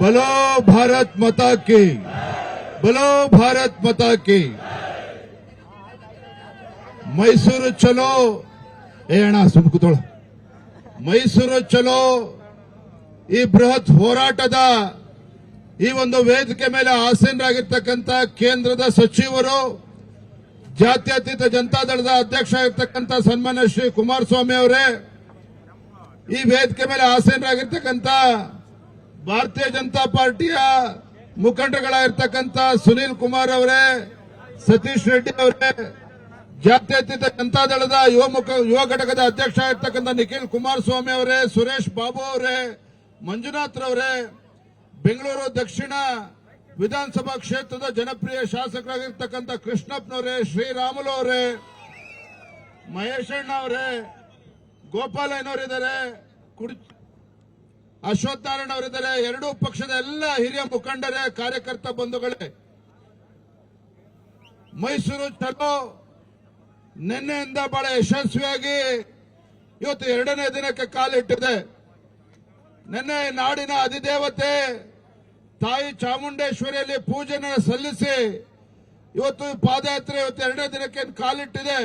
ಬಲೋ ಭಾರತ್ ಮತಾ ಕಿ, ಬಲೋ ಭಾರತ್ ಮತಾ ಕಿ. ಮೈಸೂರು ಚಲೋ, ಏ ಅಣ್ಣ ಮೈಸೂರು ಚಲೋ, ಈ ಬೃಹತ್ ಹೋರಾಟದ ಈ ಒಂದು ವೇದಿಕೆ ಮೇಲೆ ಆಸೀನರಾಗಿರ್ತಕ್ಕಂಥ ಕೇಂದ್ರದ ಸಚಿವರು, ಜಾತ್ಯತೀತ ಜನತಾದಳದ ಅಧ್ಯಕ್ಷ ಆಗಿರ್ತಕ್ಕಂಥ ಸನ್ಮಾನ್ಯ ಶ್ರೀ ಕುಮಾರಸ್ವಾಮಿ ಅವರೇ, ಈ ವೇದಿಕೆ ಮೇಲೆ ಆಸೀನರಾಗಿರ್ತಕ್ಕಂಥ ಭಾರತೀಯ ಜನತಾ ಪಾರ್ಟಿಯ ಮುಖಂಡಗಳಾಗಿರ್ತಕ್ಕಂಥ ಸುನೀಲ್ ಕುಮಾರ್ ಅವರೇ, ಸತೀಶ್ ರೆಡ್ಡಿ ಅವರೇ, ಜಾತ್ಯತೀತ ಜನತಾದಳದ ಯುವ ಮುಖ, ಯುವ ಘಟಕದ ಅಧ್ಯಕ್ಷ ಆಗಿರ್ತಕ್ಕಂಥ ನಿಖಿಲ್ ಕುಮಾರಸ್ವಾಮಿ ಅವರೇ, ಸುರೇಶ್ ಬಾಬು ಅವರೇ, ಮಂಜುನಾಥ್ ರವರೇ, ಬೆಂಗಳೂರು ದಕ್ಷಿಣ ವಿಧಾನಸಭಾ ಕ್ಷೇತ್ರದ ಜನಪ್ರಿಯ ಶಾಸಕರಾಗಿರ್ತಕ್ಕಂಥ ಕೃಷ್ಣಪ್ಪನವರೇ, ಶ್ರೀರಾಮುಲು ಅವರೇ, ಮಹೇಶಣ್ಣ ಅವರೇ, ಗೋಪಾಲಯ್ಯನವರಿದ್ದಾರೆ, ಕುಡ್ ಅಶ್ವಥ್ ನಾರಾಯಣ ಅವರಿದ್ದಾರೆ. ಎರಡೂ ಪಕ್ಷದ ಎಲ್ಲ ಹಿರಿಯ ಮುಖಂಡರೇ, ಕಾರ್ಯಕರ್ತ ಬಂಧುಗಳೇ. ಮೈಸೂರು ಚಲೋ ನಿನ್ನೆಯಿಂದ ಬಹಳ ಯಶಸ್ವಿಯಾಗಿ ಇವತ್ತು ಎರಡನೇ ದಿನಕ್ಕೆ ಕಾಲಿಟ್ಟಿದೆ. ನಿನ್ನೆ ನಾಡಿನ ಅಧಿದೇವತೆ ತಾಯಿ ಚಾಮುಂಡೇಶ್ವರಿಯಲ್ಲಿ ಪೂಜೆನ ಸಲ್ಲಿಸಿ ಇವತ್ತು ಪಾದಯಾತ್ರೆ ಇವತ್ತು ಎರಡನೇ ದಿನಕ್ಕೆ ಕಾಲಿಟ್ಟಿದೆ.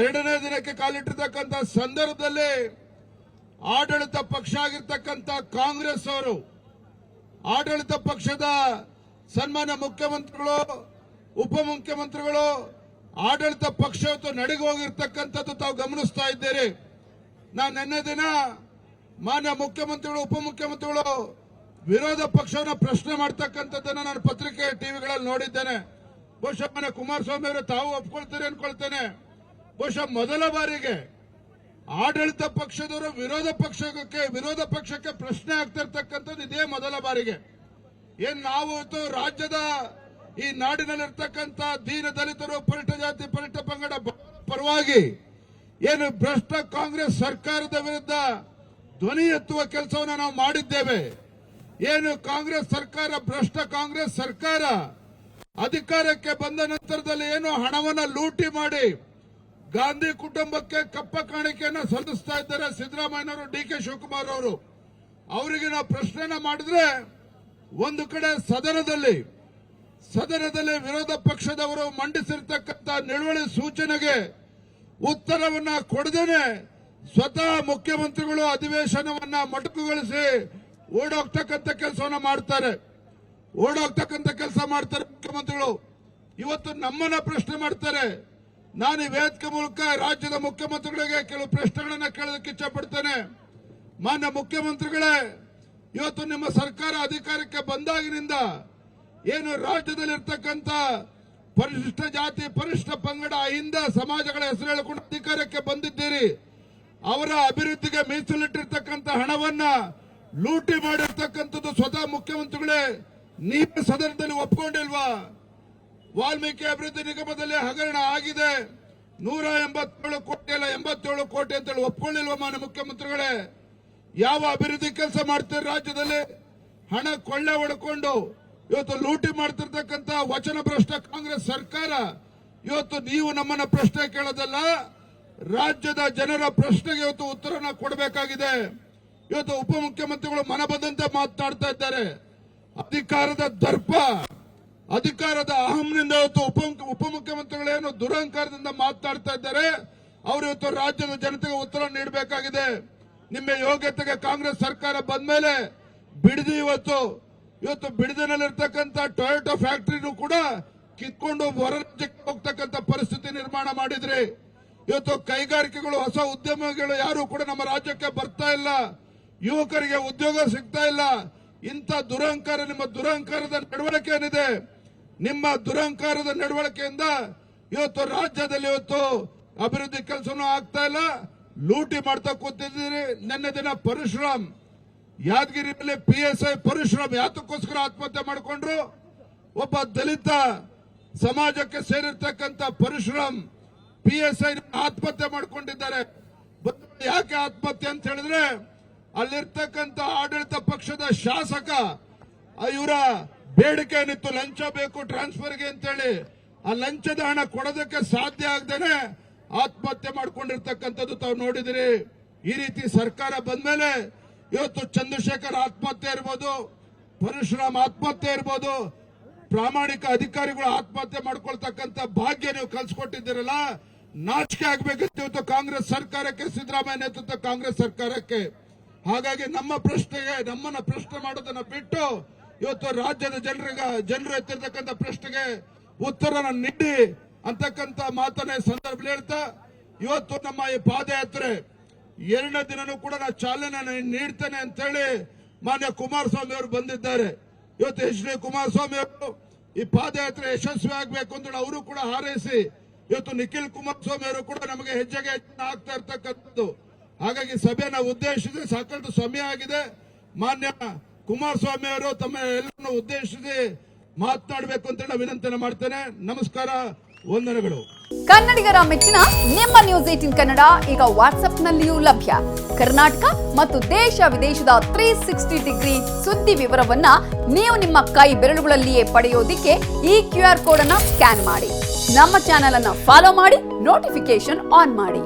ಎರಡನೇ ದಿನಕ್ಕೆ ಕಾಲಿಟ್ಟಿರ್ತಕ್ಕಂಥ ಸಂದರ್ಭದಲ್ಲಿ ಆಡಳಿತ ಪಕ್ಷ ಆಗಿರ್ತಕ್ಕಂಥ ಕಾಂಗ್ರೆಸ್ ಅವರು, ಆಡಳಿತ ಪಕ್ಷದ ಸನ್ಮಾನ್ಯ ಮುಖ್ಯಮಂತ್ರಿಗಳು ಉಪಮುಖ್ಯಮಂತ್ರಿಗಳು ಆಡಳಿತ ಪಕ್ಷ ನಡೆಗೆ ಹೋಗಿರ್ತಕ್ಕಂಥದ್ದು ತಾವು ಗಮನಿಸ್ತಾ ಇದ್ದೀರಿ. ನಾನು ನಿನ್ನೆ ದಿನ ಮಾನ್ಯ ಮುಖ್ಯಮಂತ್ರಿಗಳು ಉಪಮುಖ್ಯಮಂತ್ರಿಗಳು ವಿರೋಧ ಪಕ್ಷವನ್ನು ಪ್ರಶ್ನೆ ಮಾಡ್ತಕ್ಕಂಥದ್ದನ್ನ ನಾನು ಪತ್ರಿಕೆ, ಟಿವಿಗಳಲ್ಲಿ ನೋಡಿದ್ದೇನೆ. ಬಹುಶಃ ಮಾನ್ಯ ಕುಮಾರಸ್ವಾಮಿ ಅವರು ತಾವು ಒಪ್ಕೊಳ್ತಾರೆ ಅನ್ಕೊಳ್ತೇನೆ. ಬಹುಶಃ ಮೊದಲ ಬಾರಿಗೆ ಆಡಳಿತ ಪಕ್ಷದವರು ವಿರೋಧ ಪಕ್ಷಕ್ಕೆ ವಿರೋಧ ಪಕ್ಷಕ್ಕೆ ಪ್ರಶ್ನೆ ಆಗ್ತಿರ್ತಕ್ಕಂಥದ್ದು ಇದೇ ಮೊದಲ ಬಾರಿಗೆ. ಏನ್ ನಾವು ರಾಜ್ಯದ ಈ ನಾಡಿನಲ್ಲಿರ್ತಕ್ಕಂಥ ದೀನ ದಲಿತರು ಪರಿಟ ಜಾತಿ ಪರಿಟ ಪಂಗಡ ಪರವಾಗಿ ಏನು ಭ್ರಷ್ಟ ಕಾಂಗ್ರೆಸ್ ಸರ್ಕಾರದ ವಿರುದ್ಧ ಧ್ವನಿ ಎತ್ತುವ ಕೆಲಸವನ್ನು ನಾವು ಮಾಡಿದ್ದೇವೆ. ಏನು ಕಾಂಗ್ರೆಸ್ ಸರ್ಕಾರ, ಭ್ರಷ್ಟ ಕಾಂಗ್ರೆಸ್ ಸರ್ಕಾರ ಅಧಿಕಾರಕ್ಕೆ ಬಂದ ನಂತರದಲ್ಲಿ ಏನು ಹಣವನ್ನು ಲೂಟಿ ಮಾಡಿ ಗಾಂಧಿ ಕುಟುಂಬಕ್ಕೆ ಕಪ್ಪ ಕಾಣಿಕೆಯನ್ನು ಸಲ್ಲಿಸ್ತಾ ಇದ್ದಾರೆ ಸಿದ್ದರಾಮಯ್ಯನವರು ಡಿ ಕೆ ಶಿವಕುಮಾರ್ ಅವರು. ಅವರಿಗೆ ನಾವು ಪ್ರಶ್ನೆನ ಮಾಡಿದ್ರೆ, ಒಂದು ಕಡೆ ಸದನದಲ್ಲಿ ಸದನದಲ್ಲಿ ವಿರೋಧ ಪಕ್ಷದವರು ಮಂಡಿಸಿರ್ತಕ್ಕಂಥ ನಿಲುವಳಿ ಸೂಚನೆಗೆ ಉತ್ತರವನ್ನ ಕೊಡದೇನೆ ಸ್ವತಃ ಮುಖ್ಯಮಂತ್ರಿಗಳು ಅಧಿವೇಶನವನ್ನ ಮೊಟಕುಗೊಳಿಸಿ ಓಡೋಗ್ತಕ್ಕಂಥ ಕೆಲಸವನ್ನ ಮಾಡ್ತಾರೆ. ಓಡೋಗ್ತಕ್ಕಂಥ ಕೆಲಸ ಮಾಡ್ತಾರೆ ಮುಖ್ಯಮಂತ್ರಿಗಳು. ಇವತ್ತು ನಮ್ಮನ್ನ ಪ್ರಶ್ನೆ ಮಾಡ್ತಾರೆ. ನಾನು ವೇದಿಕೆ ಮೂಲಕ ರಾಜ್ಯದ ಮುಖ್ಯಮಂತ್ರಿಗಳಿಗೆ ಕೆಲವು ಪ್ರಶ್ನೆಗಳನ್ನ ಕೇಳೋದಕ್ಕೆ ಇಚ್ಛಪಡ್ತೇನೆ. ಮಾನ್ಯ ಮುಖ್ಯಮಂತ್ರಿಗಳೇ, ಇವತ್ತು ನಿಮ್ಮ ಸರ್ಕಾರ ಅಧಿಕಾರಕ್ಕೆ ಬಂದಾಗಿನಿಂದ ಏನು ರಾಜ್ಯದಲ್ಲಿರ್ತಕ್ಕಂಥ ಪರಿಶಿಷ್ಟ ಜಾತಿ ಪರಿಶಿಷ್ಟ ಪಂಗಡ ಹಿಂದ ಸಮಾಜಗಳ ಹೆಸರು ಹೇಳಿಕೊಂಡು ಅಧಿಕಾರಕ್ಕೆ ಬಂದಿದ್ದೀರಿ. ಅವರ ಅಭಿವೃದ್ಧಿಗೆ ಮೀಸಲಿಟ್ಟಿರ್ತಕ್ಕಂಥ ಹಣವನ್ನ ಲೂಟಿ ಮಾಡಿರ್ತಕ್ಕಂಥದ್ದು ಸ್ವತಃ ಮುಖ್ಯಮಂತ್ರಿಗಳೇ. ನೀವು ಸದನದಲ್ಲಿ ಒಪ್ಕೊಂಡಿಲ್ವಾ? ವಾಲ್ಮೀಕಿ ಅಭಿವೃದ್ಧಿ ನಿಗಮದಲ್ಲಿ ಹಗರಣ ಆಗಿದೆ. ನೂರ ಎಂಬತ್ತೇಳು ಕೋಟಿ ಅಲ್ಲ, ಎಂಬತ್ತೇಳು ಕೋಟಿ ಅಂತೇಳಿ ಒಪ್ಕೊಳ್ಳಿಲ್ವ ಮಾನ್ಯ ಮುಖ್ಯಮಂತ್ರಿಗಳೇ? ಯಾವ ಅಭಿವೃದ್ಧಿ ಕೆಲಸ ಮಾಡ್ತೀರ ರಾಜ್ಯದಲ್ಲಿ? ಹಣ ಕೊಳ್ಳೆ ಹೊಡ್ಕೊಂಡು ಇವತ್ತು ಲೂಟಿ ಮಾಡ್ತಿರ್ತಕ್ಕಂಥ ವಚನ ಭ್ರಷ್ಟ ಕಾಂಗ್ರೆಸ್ ಸರ್ಕಾರ ಇವತ್ತು ನೀವು ನಮ್ಮನ್ನ ಪ್ರಶ್ನೆ ಕೇಳೋದಲ್ಲ, ರಾಜ್ಯದ ಜನರ ಪ್ರಶ್ನೆಗೆ ಇವತ್ತು ಉತ್ತರನ ಕೊಡಬೇಕಾಗಿದೆ. ಇವತ್ತು ಉಪಮುಖ್ಯಮಂತ್ರಿಗಳು ಮನಬಂದಂತೆ ಮಾತನಾಡ್ತಾ ಇದ್ದಾರೆ. ಅಧಿಕಾರದ ದರ್ಪ ಅಧಿಕಾರದ ಅಹಂನಿಂದ ಇವತ್ತು ಉಪ ಉಪಮುಖ್ಯಮಂತ್ರಿಗಳೇನು ದುರಹಂಕಾರದಿಂದ ಮಾತಾಡ್ತಾ ಇದ್ದಾರೆ, ಅವರು ಇವತ್ತು ರಾಜ್ಯದ ಜನತೆಗೆ ಉತ್ತರ ನೀಡಬೇಕಾಗಿದೆ. ನಿಮ್ಮ ಯೋಗ್ಯತೆಗೆ ಕಾಂಗ್ರೆಸ್ ಸರ್ಕಾರ ಬಂದ ಮೇಲೆ ಬಿಡದಿ ಇವತ್ತು. ಇವತ್ತು ಬಿಡದಿನಲ್ಲಿರ್ತಕ್ಕಂಥ ಟೊಯೋಟೋ ಫ್ಯಾಕ್ಟರಿನೂ ಕೂಡ ಕಿತ್ಕೊಂಡು ಹೊರ ರಾಜ್ಯಕ್ಕೆ ಹೋಗ್ತಕ್ಕಂಥ ಪರಿಸ್ಥಿತಿ ನಿರ್ಮಾಣ ಮಾಡಿದ್ರಿ. ಇವತ್ತು ಕೈಗಾರಿಕೆಗಳು, ಹೊಸ ಉದ್ಯಮಗಳು ಯಾರು ಕೂಡ ನಮ್ಮ ರಾಜ್ಯಕ್ಕೆ ಬರ್ತಾ ಇಲ್ಲ. ಯುವಕರಿಗೆ ಉದ್ಯೋಗ ಸಿಗ್ತಾ ಇಲ್ಲ. ಇಂಥ ದುರಹಂಕಾರ, ನಿಮ್ಮ ದುರಹಂಕಾರದ ನಡವಳಿಕೆ ಏನಿದೆ? ನಿಮ್ಮ ದುರಹಂಕಾರದ ನಡವಳಿಕೆಯಿಂದ ಇವತ್ತು ರಾಜ್ಯದಲ್ಲಿ ಇವತ್ತು ಅಭಿವೃದ್ಧಿ ಕೆಲಸನೂ ಆಗ್ತಾ ಇಲ್ಲ. ಲೂಟಿ ಮಾಡ್ತಾ ಕೂತಿದ್ದೀರಿ. ನಿನ್ನೆ ದಿನ ಪರಶುರಾಮ್ ಮೇಲೆ ಪಿ ಎಸ್ ಐ ಪರಶುರಾಮ್ ಯಾತಕ್ಕೋಸ್ಕರ ಆತ್ಮಹತ್ಯೆ ಮಾಡಿಕೊಂಡ್ರು. ಒಬ್ಬ ದಲಿತ ಸಮಾಜಕ್ಕೆ ಸೇರಿರ್ತಕ್ಕಂಥ ಪರಶುರಾಮ್ ಪಿ ಎಸ್ ಐ ಆತ್ಮಹತ್ಯೆ ಮಾಡಿಕೊಂಡಿದ್ದಾರೆ. ಯಾಕೆ ಆತ್ಮಹತ್ಯೆ ಅಂತ ಹೇಳಿದ್ರೆ ಅಲ್ಲಿರ್ತಕ್ಕಂತ ಆಡಳಿತ ಪಕ್ಷದ ಶಾಸಕ ಇವರ ಬೇಡಿಕೆ ಏನಿತ್ತು, ಲಂಚ ಬೇಕು ಟ್ರಾನ್ಸ್ಫರ್ಗೆ ಅಂತೇಳಿ. ಆ ಲಂಚದ ಹಣ ಕೊಡೋದಕ್ಕೆ ಸಾಧ್ಯ ಆಗ್ದೇನೆ ಆತ್ಮಹತ್ಯೆ ಮಾಡ್ಕೊಂಡಿರ್ತಕ್ಕಂಥದ್ದು ತಾವು ನೋಡಿದಿರಿ. ಈ ರೀತಿ ಸರ್ಕಾರ ಬಂದ್ಮೇಲೆ ಇವತ್ತು ಚಂದ್ರಶೇಖರ್ ಆತ್ಮಹತ್ಯೆ ಇರ್ಬೋದು, ಪರಶುರಾಮ್ ಆತ್ಮಹತ್ಯೆ ಇರ್ಬೋದು, ಪ್ರಾಮಾಣಿಕ ಅಧಿಕಾರಿಗಳು ಆತ್ಮಹತ್ಯೆ ಮಾಡ್ಕೊಳ್ತಕ್ಕಂತ ಭಾಗ್ಯ ನೀವು ಕಲ್ಸ್ಕೊಟ್ಟಿದ್ದೀರಲ್ಲ, ನಾಚಿಕೆ ಆಗ್ಬೇಕಿತ್ತು ಇವತ್ತು ಕಾಂಗ್ರೆಸ್ ಸರ್ಕಾರಕ್ಕೆ, ಸಿದ್ದರಾಮಯ್ಯ ನೇತೃತ್ವ ಕಾಂಗ್ರೆಸ್ ಸರ್ಕಾರಕ್ಕೆ. ಹಾಗಾಗಿ ನಮ್ಮ ಪ್ರಶ್ನೆಗೆ, ನಮ್ಮನ್ನ ಪ್ರಶ್ನೆ ಮಾಡೋದನ್ನ ಬಿಟ್ಟು ಇವತ್ತು ರಾಜ್ಯದ ಜನರಿಗೆ, ಜನರು ಎತ್ತಿರ್ತಕ್ಕಂಥ ಪ್ರಶ್ನೆಗೆ ಉತ್ತರನ ನೀಡಿ ಅಂತಕ್ಕಂತ ಮಾತನ್ನ ಸಂದರ್ಭ ಹೇಳ್ತಾ, ಇವತ್ತು ನಮ್ಮ ಈ ಪಾದಯಾತ್ರೆ ಎರಡನೇ ದಿನನೂ ಕೂಡ ನಾನು ಚಾಲನೆ ನೀಡ್ತೇನೆ ಅಂತ ಹೇಳಿ ಮಾನ್ಯ ಕುಮಾರಸ್ವಾಮಿ ಅವರು ಬಂದಿದ್ದಾರೆ. ಇವತ್ತು ಎಚ್ ಡಿ ಕುಮಾರಸ್ವಾಮಿ ಅವರು ಈ ಪಾದಯಾತ್ರೆ ಯಶಸ್ವಿ ಆಗಬೇಕು ಅಂತ ಅವರು ಕೂಡ ಹಾರೈಸಿ, ಇವತ್ತು ನಿಖಿಲ್ ಕುಮಾರಸ್ವಾಮಿ ಅವರು ಕೂಡ ನಮಗೆ ಹೆಜ್ಜೆಗೆ ಹೆಜ್ಜೆ ಆಗ್ತಾ ಇರ್ತಕ್ಕಂಥದ್ದು. ಹಾಗಾಗಿ ಸಭೆನ ಉದ್ದೇಶಿಸಿ ಸಾಕಷ್ಟು ಸಮಯ ಆಗಿದೆ. ಮಾನ್ಯ ಕುಮಾರಸ್ವಾಮಿ ಅವರು ತಮ್ಮ ಎಲ್ಲರನ್ನು ಉದ್ದೇಶಿಸಿ ಮಾತನಾಡಬೇಕು ಅಂತೇಳಿ ನಾನು ವಿನಂತನೆ ಮಾಡ್ತೇನೆ. ನಮಸ್ಕಾರ, ವಂದನೆಗಳು. ಕನ್ನಡಿಗರ ಮೆಚ್ಚಿನ ನಿಮ್ಮ ನ್ಯೂಸ್ ಏಟಿನ್ ಕನ್ನಡ ಈಗ ವಾಟ್ಸ್ಆಪ್ನಲ್ಲಿಯೂ ಲಭ್ಯ. ಕರ್ನಾಟಕ ಮತ್ತು ದೇಶ ವಿದೇಶದ ತ್ರೀ ಸಿಕ್ಸ್ಟಿ ಡಿಗ್ರಿ ಸುದ್ದಿ ವಿವರವನ್ನ ನೀವು ನಿಮ್ಮ ಕೈ ಬೆರಳುಗಳಲ್ಲಿಯೇ ಪಡೆಯೋದಿಕ್ಕೆ ಈ ಕ್ಯೂ ಆರ್ ಕೋಡ್ ಅನ್ನ ಸ್ಕ್ಯಾನ್ ಮಾಡಿ. ನಮ್ಮ ಚಾನೆಲ್ ಅನ್ನ ಫಾಲೋ ಮಾಡಿ ನೋಟಿಫಿಕೇಶನ್ ಆನ್ ಮಾಡಿ.